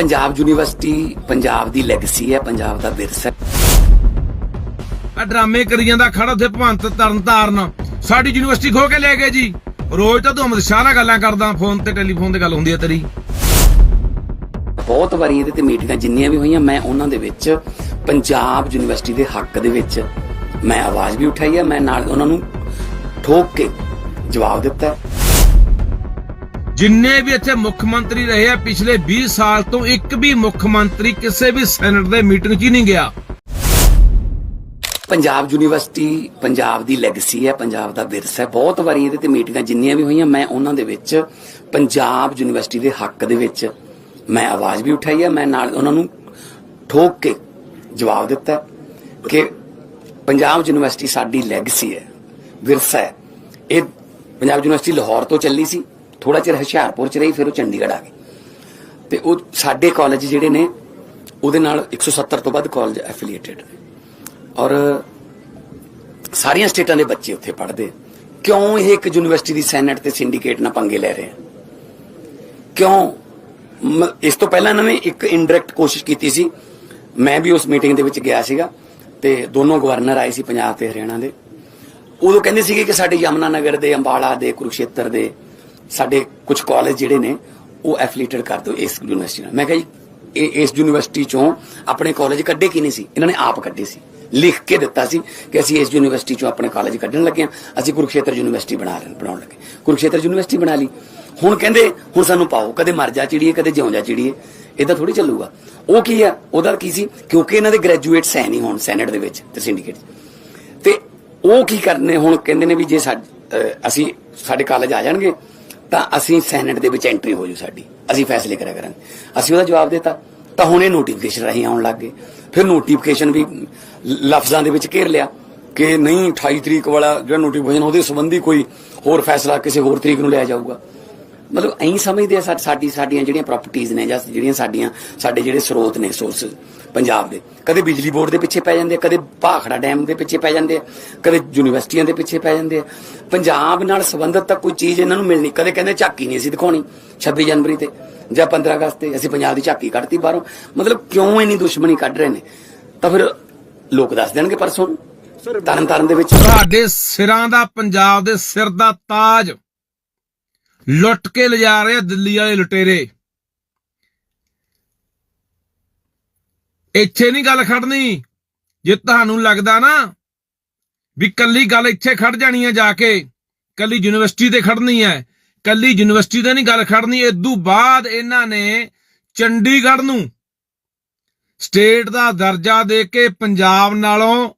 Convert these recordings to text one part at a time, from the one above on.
Punjab university Punjab ਦੀ legacy ਹੈ ਪੰਜਾਬ ਦਾ ਵਿਰਸਾ ਆ ਡਰਾਮੇ ਕਰੀ ਜਾਂਦਾ ਖੜਾ ਉੱਥੇ ਭਵੰਤ ਤਰਨ ਤਾਰਨ ਸਾਡੀ ਯੂਨੀਵਰਸਿਟੀ ਖੋ ਕੇ ਲੈ ਗਏ ਜੀ। ਰੋਜ਼ ਤਾਂ ਤੂੰ ਅਮਰ ਸ਼ਾਹ ਨਾਲ ਗੱਲਾਂ ਕਰਦਾ ਫੋਨ ਤੇ ਟੈਲੀਫੋਨ ਤੇ ਗੱਲ ਹੁੰਦੀ ਹੈ ਤੇਰੀ। ਬਹੁਤ ਵਾਰੀ ਇਹਦੇ ਤੇ ਮੀਟਿੰਗਾਂ ਜਿੰਨੀਆਂ ਵੀ ਹੋਈਆਂ ਮੈਂ ਉਹਨਾਂ ਦੇ ਵਿੱਚ ਪੰਜਾਬ ਯੂਨੀਵਰਸਿਟੀ ਦੇ ਹੱਕ ਦੇ ਵਿੱਚ ਮੈਂ ਆਵਾਜ਼ ਵੀ ਉਠਾਈ ਹੈ ਮੈਂ ਨਾਲ ਉਹਨਾਂ ਨੂੰ ਠੋਕ ਕੇ ਜਵਾਬ ਦਿੱਤਾ ਹੈ। ਜਿੰਨੇ ਵੀ ਇੱਥੇ ਮੁੱਖ ਮੰਤਰੀ ਰਹੇ ਆ, ਪਿਛਲੇ 20 ਸਾਲ ਤੋਂ ਇੱਕ ਵੀ ਮੁੱਖ ਮੰਤਰੀ ਕਿਸੇ ਵੀ ਸੈਨੇਟ ਦੇ ਮੀਟਿੰਗ 'ਚ ਹੀ ਨਹੀਂ ਗਿਆ। ਪੰਜਾਬ ਯੂਨੀਵਰਸਿਟੀ ਪੰਜਾਬ ਦੀ ਲੈਗੇਸੀ ਹੈ, ਪੰਜਾਬ ਦਾ ਵਿਰਸਾ ਹੈ। ਬਹੁਤ ਵਾਰੀ ਇਹਦੇ ਤੇ ਮੀਟਿੰਗਾਂ ਜਿੰਨੀਆਂ ਵੀ ਹੋਈਆਂ, ਮੈਂ ਉਹਨਾਂ ਦੇ ਵਿੱਚ ਪੰਜਾਬ ਯੂਨੀਵਰਸਿਟੀ ਦੇ ਹੱਕ ਦੇ ਵਿੱਚ ਮੈਂ ਆਵਾਜ਼ ਵੀ ਉਠਾਈ ਹੈ। ਮੈਂ ਨਾਲ ਉਹਨਾਂ ਨੂੰ ਠੋਕ ਕੇ ਜਵਾਬ ਦਿੱਤਾ ਕਿ ਪੰਜਾਬ ਯੂਨੀਵਰਸਿਟੀ ਸਾਡੀ ਲੈਗੇਸੀ ਹੈ, ਵਿਰਸਾ ਹੈ। ਇਹ ਪੰਜਾਬ ਯੂਨੀਵਰਸਿਟੀ ਲਾਹੌਰ ਤੋਂ ਚੱਲੀ ਸੀ। ਥੋੜਾ ਚਿਰ ਹੁਸ਼ਿਆਰਪੁਰ ਚ ਰਹੀ, ਫਿਰ ਉਹ ਚੰਡੀਗੜ੍ਹ ਆ ਗਈ। ਤੇ ਉਹ ਸਾਡੇ ਕਾਲਜ ਜਿਹੜੇ ਨੇ, ਉਹਦੇ ਨਾਲ 170 ਤੋਂ ਵੱਧ ਕਾਲਜ ਐਫੀਲੀਏਟਡ ਨੇ। ਔਰ ਸਾਰੀਆਂ ਸਟੇਟਾਂ ਦੇ ਬੱਚੇ ਉੱਥੇ ਪੜ੍ਹਦੇ ਕਿਉਂ ਇਹ ਇੱਕ ਯੂਨੀਵਰਸਿਟੀ ਦੀ ਸੈਨੇਟ ਤੇ ਸਿੰਡੀਕੇਟ ਨਾਲ ਪੰਗੇ ਲੈ ਰਹੇ ਆ? ਕਿਉਂ? ਮ- ਇਸ ਤੋਂ ਪਹਿਲਾਂ ਇਹਨਾਂ ਨੇ ਇੱਕ ਇਨਡਾਇਰੈਕਟ ਕੋਸ਼ਿਸ਼ ਕੀਤੀ ਸੀ। ਮੈਂ ਵੀ ਉਸ ਮੀਟਿੰਗ ਦੇ ਵਿੱਚ ਗਿਆ ਸੀਗਾ ਤੇ ਦੋਨੋਂ ਗਵਰਨਰ ਆਏ ਸੀ ਪੰਜਾਬ ਤੇ ਹਰਿਆਣਾ ਦੇ। ਉਦੋਂ ਕਹਿੰਦੇ ਸੀਗੇ ਕਿ ਸਾਡੇ ਯਮਨਾ ਨਗਰ ਦੇ, ਅੰਬਾਲਾ ਦੇ, ਕੁਰੂਕਸ਼ੇਤਰ ਦੇ ਸਾਡੇ ਕੁਝ ਕਾਲਜ ਜਿਹੜੇ ਨੇ, ਉਹ ਐਫੀਲੀਏਟਡ ਕਰ ਦਿਓ ਇਸ ਯੂਨੀਵਰਸਿਟੀ ਨਾਲ। ਮੈਂ ਕਿਹਾ ਜੀ, ਇਹ ਇਸ ਯੂਨੀਵਰਸਿਟੀ ਚੋਂ ਆਪਣੇ ਕਾਲਜ ਕੱਢੇ ਕੀ ਨਹੀਂ ਸੀ? ਇਹਨਾਂ ਨੇ ਆਪ ਕੱਢੇ ਸੀ। ਲਿਖ ਕੇ ਦਿੱਤਾ ਸੀ ਕਿ ਅਸੀਂ ਇਸ ਯੂਨੀਵਰਸਿਟੀ ਚੋਂ ਆਪਣੇ ਕਾਲਜ ਕੱਢਣ ਲੱਗੇ ਹਾਂ। ਅਸੀਂ ਕੁਰੂਕਸ਼ੇਤਰ ਯੂਨੀਵਰਸਿਟੀ ਬਣਾ ਰਹੇ ਬਣਾਉਣ ਲੱਗੇ। ਕੁਰੂਕਸ਼ੇਤਰ ਯੂਨੀਵਰਸਿਟੀ ਬਣਾ ਲਈ। ਹੁਣ ਕਹਿੰਦੇ, ਹੁਣ ਸਾਨੂੰ ਪਾਓ। ਕਦੇ ਮਰ ਜਾ ਚਿੜੀਏ, ਕਦੇ ਜਿਉਂ ਜਾ ਚਿੜੀਏ। ਇਦਾਂ ਥੋੜੀ ਚੱਲੂਗਾ। ਉਹ ਕੀ ਆ? ਉਹਦਾ ਕੀ ਸੀ? ਕਿਉਂਕਿ ਇਹਨਾਂ ਦੇ ਗ੍ਰੈਜੂਏਟਸ ਹੈ ਨਹੀਂ ਹੁਣ ਸੈਨੇਟ ਦੇ ਵਿੱਚ, ਤੇ ਸਿੰਡੀਕੇਟ ਤੇ ਉਹ ਕੀ ਕਰਨੇ ਹੁਣ? ਕਹਿੰਦੇ ਨੇ ਵੀ ਜੇ ਸਾਡ- ਅਸੀਂ ਸਾਡੇ ਕਾਲਜ ਆ ਜਾਣਗੇ ਤਾਂ ਅਸੀਂ ਸੈਨੇਟ ਦੇ ਵਿੱਚ ਐਂਟਰੀ ਹੋ ਜੂ ਸਾਡੀ। ਅਸੀਂ ਫੈਸਲੇ ਕਰਿਆ ਕਰਾਂਗੇ। ਅਸੀਂ ਉਹਦਾ ਜਵਾਬ ਦਿੱਤਾ। ਤਾਂ ਹੁਣ ਇਹ ਨੋਟੀਫਿਕੇਸ਼ਨ ਰਾਹੀਂ ਆਉਣ ਲੱਗ ਗਏ। ਫਿਰ ਨੋਟੀਫਿਕੇਸ਼ਨ ਵੀ ਲਫ਼ਜ਼ਾਂ ਦੇ ਵਿੱਚ ਘੇਰ ਲਿਆ ਕਿ ਨਹੀਂ 28 ਤਰੀਕ ਵਾਲਾ ਜਿਹੜਾ ਨੋਟੀਫਿਕੇਸ਼ਨ ਉਹਦੇ ਸੰਬੰਧੀ ਕੋਈ ਹੋਰ ਫੈਸਲਾ ਕਿਸੇ ਹੋਰ ਤਰੀਕ ਨੂੰ ਲਿਆ ਜਾਊਗਾ। ਮਤਲਬ ਐਂ ਸਮਝਦੇ ਆ ਸਾਡੀ ਸਾਡੀਆਂ ਜਿਹੜੀਆਂ ਪ੍ਰਾਪਰਟੀਆਂ ਨੇ ਜਾਂ ਜਿਹੜੀਆਂ ਸਾਡੀਆਂ ਸਾਡੇ ਜਿਹੜੇ ਸਰੋਤ ਨੇ ਸੋਰਸ ਪੰਜਾਬ ਦੇ। ਕਦੇ ਬਿਜਲੀ ਬੋਰਡ ਦੇ ਪਿੱਛੇ ਪੈ ਜਾਂਦੇ ਆ ਕਦੇ ਭਾਖੜਾ ਡੈਮ ਦੇ ਪਿੱਛੇ ਪੈ ਜਾਂਦੇ ਆ ਕਦੇ ਯੂਨੀਵਰਸਿਟੀਆਂ ਦੇ ਪਿੱਛੇ ਪੈ ਜਾਂਦੇ ਆ। ਪੰਜਾਬ ਨਾਲ ਸੰਬੰਧਿਤ ਤਾਂ ਕੋਈ ਚੀਜ਼ ਇਹਨਾਂ ਨੂੰ ਮਿਲਣੀ ਕਦੇ ਕਹਿੰਦੇ ਝਾਕੀ ਨਹੀਂ ਅਸੀਂ ਦਿਖਾਉਣੀ 26 ਜਨਵਰੀ ਤੇ ਜਾਂ 15 ਅਗਸਤ ਤੇ ਅਸੀਂ ਪੰਜਾਬ ਦੀ ਝਾਕੀ ਕੱਢਤੀ ਬਾਹਰੋਂ। ਮਤਲਬ ਕਿਉਂ ਇੰਨੀ ਦੁਸ਼ਮਣੀ ਕੱਢ ਰਹੇ ਨੇ? ਤਾਂ ਫਿਰ ਲੋਕ ਦੱਸ ਦੇਣਗੇ ਪਰਸੋਂ ਤਰਨ ਤਾਰਨ ਦੇ ਵਿੱਚ ਤੁਹਾਡੇ ਸਿਰਾਂ ਦਾ ਪੰਜਾਬ ਦੇ ਸਿਰ ਦਾ ਤਾਜ ਲੁੱਟ ਕੇ ਲਿਜਾ ਰਹੇ ਆ ਦਿੱਲੀ ਵਾਲੇ ਲੁਟੇਰੇ। ਇੱਥੇ ਨਹੀਂ ਗੱਲ ਖੜਨੀ। ਜੇ ਤੁਹਾਨੂੰ ਲੱਗਦਾ ਨਾ ਵੀ ਕੱਲੀ ਗੱਲ ਇੱਥੇ ਖੜ ਜਾਣੀ ਹੈ ਜਾ ਕੇ, ਕੱਲੀ ਯੂਨੀਵਰਸਿਟੀ ਤੇ ਖੜਨੀ ਹੈ ਕੱਲੀ ਯੂਨੀਵਰਸਿਟੀ ਤੇ ਨਹੀਂ ਗੱਲ ਖੜਨੀ ਇਦੋਂ ਬਾਅਦ ਇਹਨਾਂ ਨੇ ਚੰਡੀਗੜ੍ਹ ਨੂੰ ਸਟੇਟ ਦਾ ਦਰਜਾ ਦੇ ਕੇ ਪੰਜਾਬ ਨਾਲੋਂ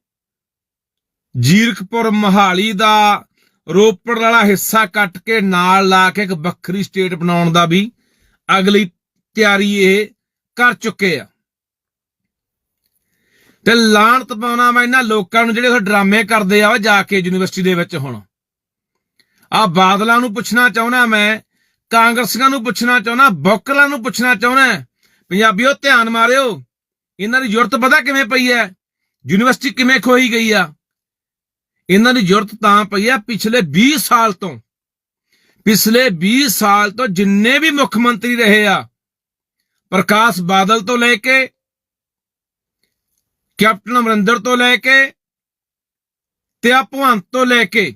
ਜੀਰਕਪੁਰ ਮਹਾਲੀ ਦਾ ਰੋਪੜ ਵਾਲਾ ਹਿੱਸਾ ਕੱਟ ਕੇ ਨਾਲ ਲਾ ਕੇ ਇੱਕ ਵੱਖਰੀ ਸਟੇਟ ਬਣਾਉਣ ਦਾ ਵੀ ਅਗਲੀ ਤਿਆਰੀ ਇਹ ਕਰ ਚੁੱਕੇ ਆ। ਤੇ ਲਾਣਤ ਪਾਉਣਾ ਮੈਂ ਇਹਨਾਂ ਲੋਕਾਂ ਨੂੰ ਜਿਹੜੇ ਉਹ ਡਰਾਮੇ ਕਰਦੇ ਆ ਉਹ ਜਾ ਕੇ ਯੂਨੀਵਰਸਿਟੀ ਦੇ ਵਿੱਚ ਹੁਣ। ਆ ਬਾਦਲਾਂ ਨੂੰ ਪੁੱਛਣਾ ਚਾਹੁੰਦਾ ਮੈਂ, ਕਾਂਗਰਸੀਆਂ ਨੂੰ ਪੁੱਛਣਾ ਚਾਹੁੰਦਾ ਬੌਕਲਾਂ ਨੂੰ ਪੁੱਛਣਾ ਚਾਹੁੰਦਾ। ਪੰਜਾਬੀਓ, ਧਿਆਨ ਮਾਰਿਓ, ਇਹਨਾਂ ਦੀ ਜ਼ਰੂਰਤ ਪਤਾ ਕਿਵੇਂ ਪਈ ਹੈ? ਯੂਨੀਵਰਸਿਟੀ ਕਿਵੇਂ ਖੋਈ ਗਈ ਆ? ਇਹਨਾਂ ਦੀ ਜ਼ਰੂਰਤ ਤਾਂ ਪਈ ਆ ਪਿਛਲੇ 20 ਸਾਲ ਤੋਂ। ਪਿਛਲੇ 20 ਸਾਲ ਤੋਂ ਜਿੰਨੇ ਵੀ ਮੁੱਖ ਮੰਤਰੀ ਰਹੇ ਆ, ਪ੍ਰਕਾਸ਼ ਬਾਦਲ ਤੋਂ ਲੈ ਕੇ, ਕੈਪਟਨ ਅਮਰਿੰਦਰ ਤੋਂ ਲੈ ਕੇ ਤੇ ਆ ਭਗਵੰਤ ਤੋਂ ਲੈ ਕੇ,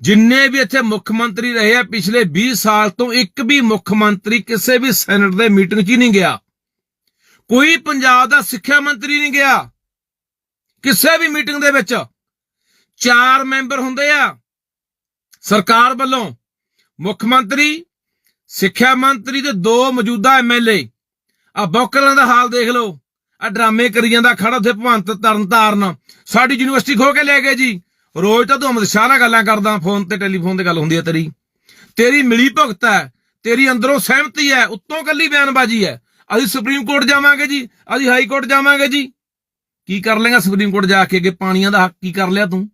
ਜਿੰਨੇ ਵੀ ਇੱਥੇ ਮੁੱਖ ਮੰਤਰੀ ਰਹੇ ਆ, ਪਿਛਲੇ 20 ਸਾਲ ਤੋਂ ਇੱਕ ਵੀ ਮੁੱਖ ਮੰਤਰੀ ਕਿਸੇ ਵੀ ਸੈਨੇਟ ਦੇ ਮੀਟਿੰਗ 'ਚ ਹੀ ਨਹੀਂ ਗਿਆ। ਕੋਈ ਪੰਜਾਬ ਦਾ ਸਿੱਖਿਆ ਮੰਤਰੀ ਨਹੀਂ ਗਿਆ। ਕਿਸੇ ਵੀ ਮੀਟਿੰਗ ਦੇ ਵਿੱਚ ਚਾਰ ਮੈਂਬਰ ਹੁੰਦੇ ਆ। ਸਰਕਾਰ ਵੱਲੋਂ ਮੁੱਖ ਮੰਤਰੀ, ਸਿੱਖਿਆ ਮੰਤਰੀ ਤੇ ਦੋ ਮੌਜੂਦਾ ਐਮਐਲਏ ਆ ਬੌਕਰਾਂ ਦਾ ਹਾਲ ਦੇਖ ਲਓ। ਆ ਡਰਾਮੇ ਕਰੀ ਜਾਂਦਾ, ਖੜਾ ਉੱਥੇ ਭਵੰਤ ਤਰਨ ਤਾਰਨ। ਸਾਡੀ ਯੂਨੀਵਰਸਿਟੀ ਖੋ ਕੇ ਲੈ ਗਏ ਜੀ। ਰੋਜ਼ ਤਾਂ ਤੂੰ ਅਮਿਤ ਸ਼ਾਹ ਨਾਲ ਗੱਲਾਂ ਕਰਦਾ, ਫੋਨ ਤੇ ਟੈਲੀਫੋਨ ਤੇ ਗੱਲ ਹੁੰਦੀ ਹੈ ਤੇਰੀ। ਤੇਰੀ ਮਿਲੀ ਭੁਗਤ ਹੈ, ਤੇਰੀ ਅੰਦਰੋਂ ਸਹਿਮਤੀ ਹੈ, ਉੱਤੋਂ ਕੱਲੀ ਬਿਆਨਬਾਜ਼ੀ ਹੈ। ਅਸੀਂ ਸੁਪਰੀਮ ਕੋਰਟ ਜਾਵਾਂਗੇ ਜੀ, ਅਸੀਂ ਹਾਈ ਕੋਰਟ ਜਾਵਾਂਗੇ ਜੀ। ਕੀ ਕਰ ਲੇਗਾ ਸੁਪਰੀਮ ਕੋਰਟ ਜਾ ਕੇ ਅੱਗੇ ਪਾਣੀਆਂ ਦਾ ਹੱਕ ਕੀ ਕਰ ਲਿਆ ਤੂੰ?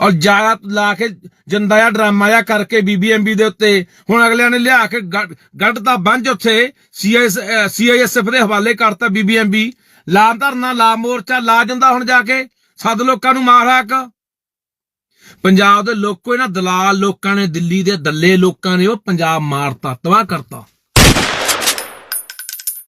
ਔਰ ਜਾਲਾ ਲਾ ਕੇ ਜੰਦਾ ਆ ਡਰਾਮਾ ਆ ਕਰਕੇ ਬੀਬੀਐਮਬੀ ਦੇ ਉੱਤੇ। ਹੁਣ ਅਗਲਿਆਂ ਨੇ ਲਿਆ ਕੇ ਗੱਡ- ਗੱਡ ਦਾ ਬੰਜ ਉੱਥੇ। ਸੀਆਈਐਸ ਸੀਆਈਐਸਐਫ ਦੇ ਹਵਾਲੇ ਕਰਤਾ ਬੀਬੀਐਮਬੀ ਲਾ ਧਰਨਾ, ਲਾ ਮੋਰਚਾ, ਲਾ ਜਾਂਦਾ ਹੁਣ ਜਾ ਕੇ। ਸੱਦ ਲੋਕਾਂ ਨੂੰ ਮਾਰ ਹੱਕ। ਪੰਜਾਬ ਦੇ ਲੋਕੋ ਇਹਨਾਂ ਦਲਾਲ ਲੋਕਾਂ ਨੇ, ਦਿੱਲੀ ਦੇ ਦੱਲੇ ਲੋਕਾਂ ਨੇ ਉਹ ਪੰਜਾਬ ਮਾਰਤਾ, ਤਬਾਹ ਕਰਤਾ।